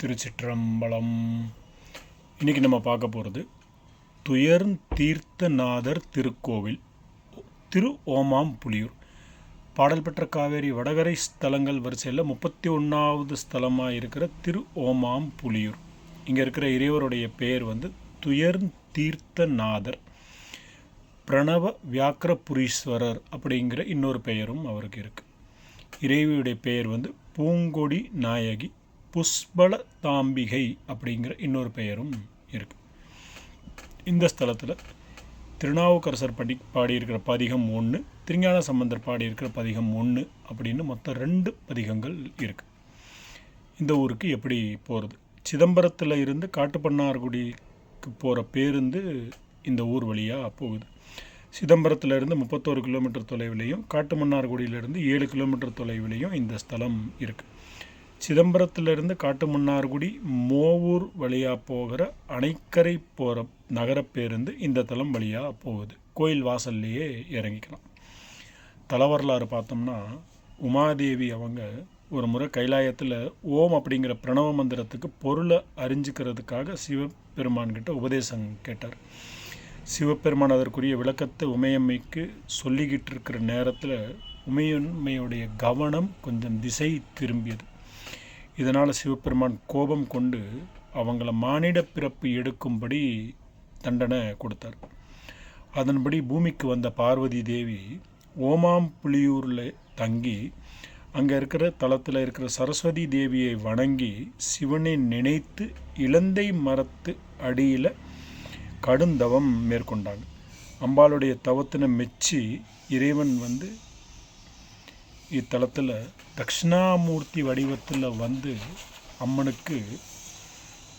திருச்சிற்றம்பலம். இன்றைக்கி நம்ம பார்க்க போகிறது துயர்ந் தீர்த்தநாதர் திருக்கோவில் திரு ஓமாம் புலியூர். பாடல் பெற்ற காவேரி வடகரை ஸ்தலங்கள் வரிசையில் முப்பத்தி ஒன்றாவது ஸ்தலமாக இருக்கிற திரு ஓமாம் புலியூர். இங்கே இருக்கிற இறைவருடைய பெயர் வந்து துயர்ந் தீர்த்தநாதர் பிரணவ வியாக்கிரபுரீஸ்வரர் அப்படிங்கிற இன்னொரு பெயரும் அவருக்கு இருக்குது இறைவியுடைய பெயர் வந்து பூங்கொடி நாயகி புஷ்பல தாம்பிகை அப்படிங்கிற இன்னொரு பெயரும் இருக்குது இந்த ஸ்தலத்தில் திருநாவுக்கரசர் படி பாடியிருக்கிற பதிகம் ஒன்று திருஞான சம்பந்தர் பாடியிருக்கிற பதிகம் ஒன்று அப்படின்னு மொத்தம் ரெண்டு பதிகங்கள் இருக்குது இந்த ஊருக்கு எப்படி போகிறது சிதம்பரத்தில் இருந்து காட்டுப்பண்ணார்குடிக்கு போகிற பேருந்து இந்த ஊர் வழியாக போகுது. சிதம்பரத்திலிருந்து முப்பத்தோரு கிலோமீட்டர் தொலைவிலையும் காட்டுமன்னார்குடியிலிருந்து ஏழு கிலோமீட்டர் தொலைவிலையும் இந்த ஸ்தலம் இருக்குது சிதம்பரத்திலிருந்து காட்டுமன்னார்குடி மோவூர் வழியாக போகிற அணைக்கரை போகிற நகர பேருந்து இந்த தளம் வழியாக போகுது. கோயில் வாசல்லையே இறங்கிக்கலாம். தலவரலாறு பார்த்தோம்னா உமாதேவி அவங்க ஒரு முறை கைலாயத்தில் ஓம் அப்படிங்கிற பிரணவ மந்திரத்துக்கு பொருளை அறிஞ்சிக்கிறதுக்காக சிவபெருமான்கிட்ட உபதேசம் கேட்டார். சிவபெருமான் அதற்குரிய விளக்கத்தை உமையம்மைக்கு சொல்லிக்கிட்டு இருக்கிற நேரத்தில் உமையம்மையுடைய கவனம் கொஞ்சம் திசை திரும்பியது. இதனால் சிவபெருமான் கோபம் கொண்டு அவங்கள மானிட பிறப்பு எடுக்கும்படி தண்டனை கொடுத்தார். அதன்படி பூமிக்கு வந்த பார்வதி தேவி ஓமாம் புலியூரில் தங்கி அங்கே இருக்கிற தளத்தில் இருக்கிற சரஸ்வதி தேவியை வணங்கி சிவனை நினைத்து இலந்தை மரத்து அடியில் கடுந்தவம் மேற்கொண்டாங்க. அம்பாளுடைய தவத்தினை மெச்சி இறைவன் வந்து இத்தலத்தில் தக்ஷணாமூர்த்தி வடிவத்தில் வந்து அம்மனுக்கு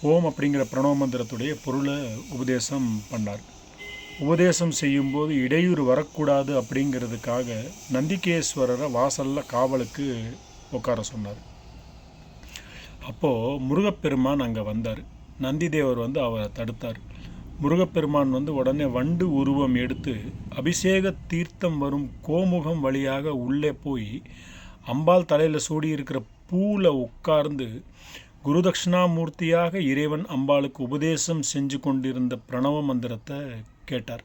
ஓம் அப்படிங்கிற பிரணவ மந்திரத்துடைய பொருளை உபதேசம் பண்ணார். உபதேசம் செய்யும்போது இடையூறு வரக்கூடாது அப்படிங்கிறதுக்காக நந்திகேஸ்வரரை வாசலில் காவலுக்கு உட்கார சொன்னார். அப்போது முருகப்பெருமான் அங்கே வந்தார். நந்திதேவர் வந்து அவரை தடுத்தார். முருகப்பெருமான் வந்து உடனே வண்டு உருவம் எடுத்து அபிஷேக தீர்த்தம் வரும் கோமுகம் வழியாக உள்ளே போய் அம்பாள் தலையில் சூடியிருக்கிற பூவில் உட்கார்ந்து குருதட்சிணாமூர்த்தியாக இறைவன் அம்பாளுக்கு உபதேசம் செஞ்சு கொண்டிருந்த பிரணவ மந்திரத்தை கேட்டார்.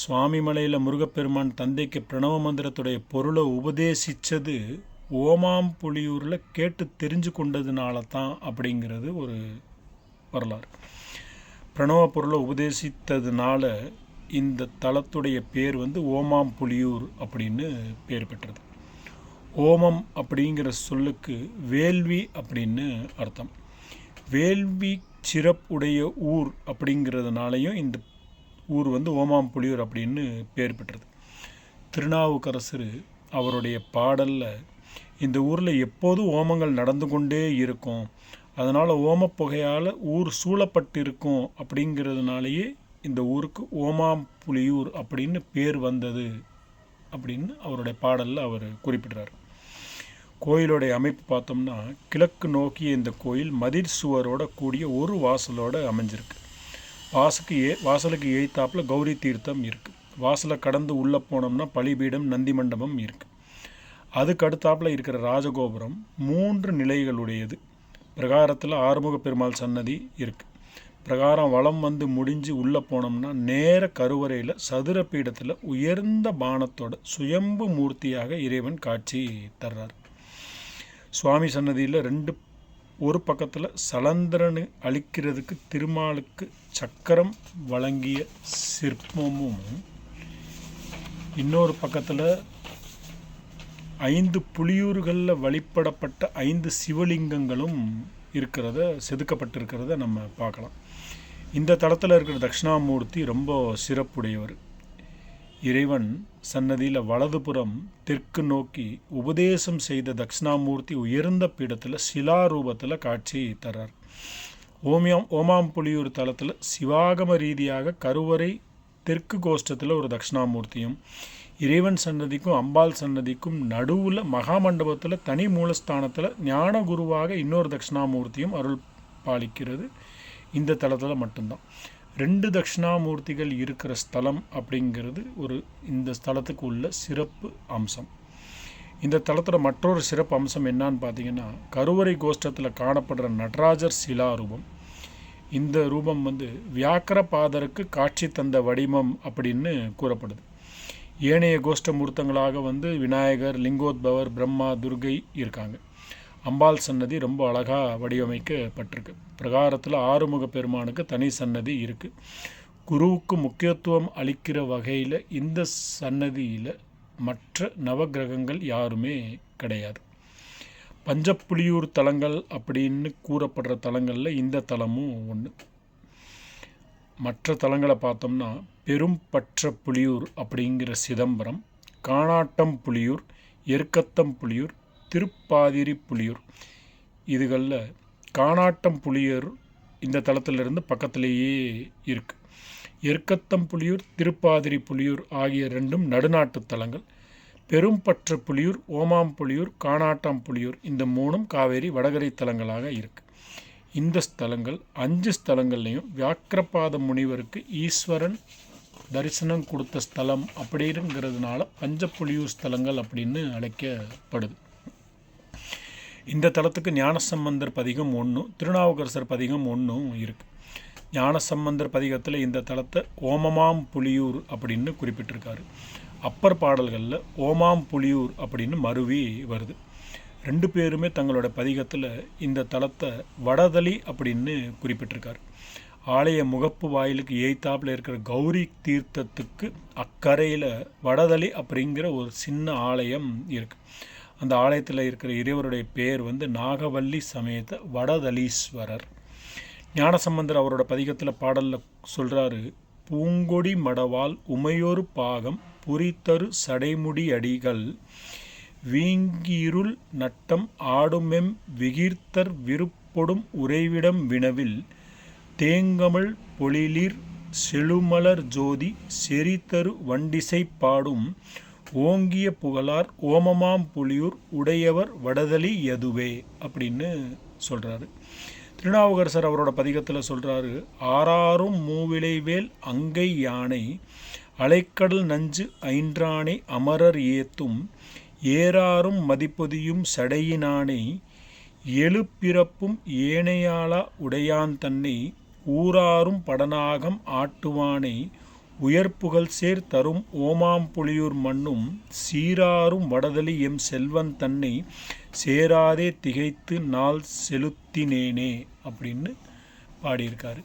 சுவாமி மலையில் முருகப்பெருமான் தந்தைக்கு பிரணவ மந்திரத்துடைய பொருளை உபதேசித்தது ஓமாம் புலியூரில் கேட்டு தெரிஞ்சு கொண்டதுனால தான் அப்படிங்கிறது ஒரு வரலாறு. பிரணவ பொருளை உபதேசித்ததுனால இந்த தலத்துடைய பேர் வந்து ஓமாம் புலியூர் அப்படின்னு பேர் பெற்றது. ஓமம் அப்படிங்கிற சொல்லுக்கு வேள்வி அப்படின்னு அர்த்தம். வேள்வி சிறப்புடைய ஊர் அப்படிங்கிறதுனாலையும் இந்த ஊர் வந்து ஓமாம் புலியூர் அப்படின்னு பேர் பெற்றது. திருநாவுக்கரசர் அவருடைய பாடலில் இந்த ஊரில் எப்போதும் ஓமங்கள் நடந்து கொண்டே இருக்கும் அதனால் ஓமப்புகையால் ஊர் சூழப்பட்டிருக்கும் அப்படிங்கிறதுனாலேயே இந்த ஊருக்கு ஓமாம் புலியூர் அப்படின்னு பேர் வந்தது அப்படின்னு அவருடைய பாடலில் அவர் குறிப்பிடுறார். கோயிலுடைய அமைப்பு பார்த்தோம்னா கிழக்கு நோக்கிய இந்த கோயில் மதிர் சுவரோட கூடிய ஒரு வாசலோடு அமைஞ்சிருக்கு. வாசுக்கு ஏ வாசலுக்கு எய்த்தாப்பில் கௌரி தீர்த்தம் இருக்குது வாசலை கடந்து உள்ளே போனோம்னா பலிபீடம் நந்தி மண்டபம் இருக்குது அதுக்கு அடுத்தாப்பில் இருக்கிற ராஜகோபுரம் மூன்று நிலைகளுடையது. பிரகாரத்தில் ஆறுமுக பெருமாள் சன்னதி இருக்குது பிரகாரம் வளம் வந்து முடிஞ்சு உள்ளே போனோம்னா நேர கருவறையில் சதுர பீடத்தில் உயர்ந்த பானத்தோட சுயம்பு மூர்த்தியாக இறைவன் காட்சி தர்றார். சுவாமி சன்னதியில் ரெண்டு ஒரு பக்கத்தில் சலந்திரனு அழிக்கிறதுக்கு திருமாலுக்கு சக்கரம் வழங்கிய சிற்பமும் இன்னொரு பக்கத்தில் ஐந்து புலியூர்களில் வழிபடப்பட்ட ஐந்து சிவலிங்கங்களும் இருக்கிறத செதுக்கப்பட்டிருக்கிறத நம்ம பார்க்கலாம். இந்த தளத்தில் இருக்கிற தட்சிணாமூர்த்தி ரொம்ப சிறப்புடையவர். இறைவன் சன்னதியில் வலதுபுறம் தெற்கு நோக்கி உபதேசம் செய்த தட்சிணாமூர்த்தி உயர்ந்த பீடத்தில் சிலாரூபத்தில் காட்சி தரார் ஓமியம் ஓமாம் புலியூர் தளத்தில் சிவாகம ரீதியாக கருவறை தெற்கு கோஷ்டத்தில் ஒரு தட்சிணாமூர்த்தியும் இறைவன் சன்னதிக்கும் அம்பாள் சன்னதிக்கும் நடுவில் மகாமண்டபத்தில் தனி மூலஸ்தானத்தில் ஞான குருவாக இன்னொரு தட்சிணாமூர்த்தியும் அருள் பாலிக்கிறது. இந்த தளத்தில் மட்டும்தான். ரெண்டு தட்சிணாமூர்த்திகள் இருக்கிற ஸ்தலம் அப்படிங்கிறது ஒரு இந்த ஸ்தலத்துக்கு உள்ள சிறப்பு அம்சம். இந்த தளத்தில் மற்றொரு சிறப்பு அம்சம் என்னன்னு பார்த்தீங்கன்னா கருவறை கோஷ்டத்தில் காணப்படுற நடராஜர் சிலாரூபம். இந்த ரூபம் வந்து வியாக்கரபாதருக்கு காட்சி தந்த வடிவம் அப்படின்னு கூறப்படுது. ஏனைய கோஷ்ட மூர்த்தங்களாக வந்து விநாயகர் லிங்கோத்பவர் பிரம்மா துர்கை இருக்காங்க. அம்பாள் சன்னதி ரொம்ப அழகாக வடிவமைக்கப்பட்டிருக்கு. பிரகாரத்தில் ஆறுமுக பெருமானுக்கு தனி சன்னதி இருக்குது குருவுக்கு முக்கியத்துவம் அளிக்கிற வகையில் இந்த சன்னதியில் மற்ற நவகிரகங்கள் யாருமே கிடையாது. பஞ்சப்புலியூர் தலங்கள் அப்படின்னு கூறப்படுற தலங்களில் இந்த தலமும் ஒன்று மற்ற தலங்களை பார்த்தோம்னா பெரும்பற்ற புலியூர் அப்படிங்கிற சிதம்பரம் காணாட்டம் புலியூர் எருக்கத்தம் புலியூர் திருப்பாதிரி புலியூர். இதுகளில் காணாட்டம் புலியூர் இந்த தளத்திலிருந்து பக்கத்திலேயே இருக்குது எருக்கத்தம் புலியூர் திருப்பாதிரி புலியூர் ஆகிய ரெண்டும் நடுநாட்டு தலங்கள். பெரும்பற்ற புலியூர் ஓமாம் புலியூர் காணாட்டாம் புலியூர் இந்த மூணும் காவேரி வடகரை தலங்களாக இருக்குது இந்த ஸ்தலங்கள் அஞ்சு ஸ்தலங்கள்லையும் வியாக்கிரபாத முனிவருக்கு ஈஸ்வரன் தரிசனம் கொடுத்த ஸ்தலம் அப்படிங்கிறதுனால பஞ்சப்புலியூர் ஸ்தலங்கள் அப்படின்னு அழைக்கப்படுது. இந்த தலத்துக்கு ஞானசம்பந்தர் பதிகம் ஒன்றும் திருநாவுக்கரசர் பதிகம் ஒன்றும் இருக்குது ஞானசம்பந்தர் பதிகத்தில் இந்த தலத்தை ஓமமாம் புலியூர் அப்படின்னு குறிப்பிட்டிருக்காரு. அப்பர் பாடல்களில் ஓமாம் புலியூர் அப்படின்னு மருவி வருது. ரெண்டு பேருமே தங்களோட பதிகத்தில் இந்த தலத்தை வடதளி அப்படின்னு குறிப்பிட்டிருக்கார். ஆலய முகப்பு வாயிலுக்கு ஏய்த்தாப்பில் இருக்கிற கௌரி தீர்த்தத்துக்கு அக்கறையில் வடதளி அப்படிங்கிற ஒரு சின்ன ஆலயம் இருக்குது அந்த ஆலயத்தில் இருக்கிற இறைவருடைய பேர் வந்து நாகவல்லி சமேத வடதலீஸ்வரர். ஞானசம்பந்தர் அவரோட பதிகத்தில் பாடலில் சொல்கிறாரு பூங்கொடி மடவால் உமையொரு பாகம் புரித்தரு சடைமுடி அடிகள். வீங்கிருள் நட்டம் ஆடுமெம் விகீர்த்தர் விருப்பொடும் உறைவிடம் வினவில். தேங்கமல் பொழிலிர் செழுமலர் ஜோதி செறித்தரு வண்டிசை பாடும். ஓங்கிய புகழார் ஓமமாம் புலியூர் உடையவர் வடதலி எதுவே அப்படின்னு சொல்கிறாரு திருநாவுக்கரசர் அவரோட பதிகத்தில் சொல்கிறாரு ஆறாரும் மூவிளைவேல் அங்கை யானை அலைக்கடல் நஞ்சு ஐன்றானை அமரர் ஏத்தும் ஏறாரும் மதிப்பொதியும் சடையினானை எழுப்பிறப்பும் ஏனையாளா உடையான் தன்னை ஊராரும் படனாகம் ஆட்டுவானை உயர்ப்புகழ் சேர் தரும் ஓமாம் புலியூர் மண்ணும் சீராரும் வடதலி எம் செல்வன் தன்னை சேராதே திகைத்து நாள் செலுத்தினேனே அப்படின்னு பாடியிருக்காரு.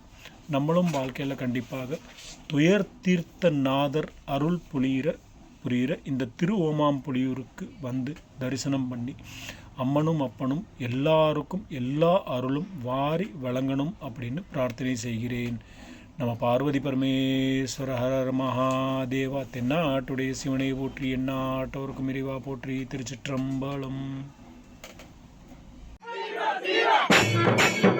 நம்மளும் வாழ்க்கையில் கண்டிப்பாக துயர் தீர்த்த நாதர் அருள் புலியிற புரிகிற இந்த திரு ஓமாம் புலியூருக்கு வந்து தரிசனம் பண்ணி அம்மனும் அப்பனும் எல்லாருக்கும் எல்லா அருளும் வாரி வழங்கணும் அப்படின்னு பிரார்த்தனை செய்கிறேன். நம்ம பார்வதி பரமேஸ்வர ஹரர் மகாதேவா தென்னாட்டுடைய சிவனை போற்றி எண்ணாட்டவருக்கும் இறைவா போற்றி திருச்சிற்றம்பலம் Viva!